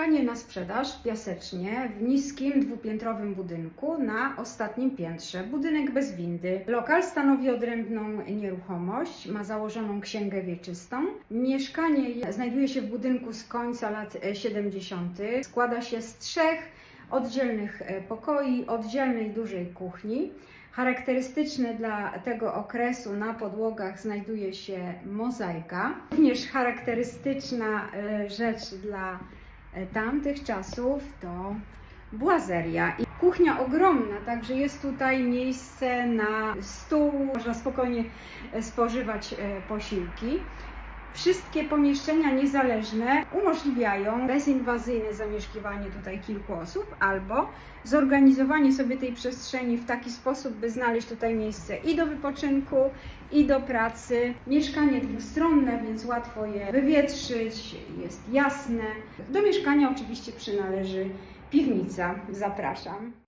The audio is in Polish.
Mieszkanie na sprzedaż piasecznie w niskim dwupiętrowym budynku na ostatnim piętrze. Budynek bez windy. Lokal stanowi odrębną nieruchomość, ma założoną księgę wieczystą. Mieszkanie znajduje się w budynku z końca lat e, 70. Składa się z trzech oddzielnych e, pokoi, oddzielnej dużej kuchni. Charakterystyczne dla tego okresu na podłogach znajduje się mozaika. Również charakterystyczna e, rzecz dla e, tamtych czasów to błazeria. I kuchnia ogromna, także jest tutaj miejsce na stół, można spokojnie e, spożywać e, posiłki. Wszystkie pomieszczenia niezależne umożliwiają bezinwazyjne zamieszkiwanie tutaj kilku osób albo zorganizowanie sobie tej przestrzeni w taki sposób, by znaleźć tutaj miejsce i do wypoczynku, i do pracy. Mieszkanie dwustronne, więc łatwo je wywietrzyć, jest jasne. Do mieszkania oczywiście przynależy piwnica. Zapraszam.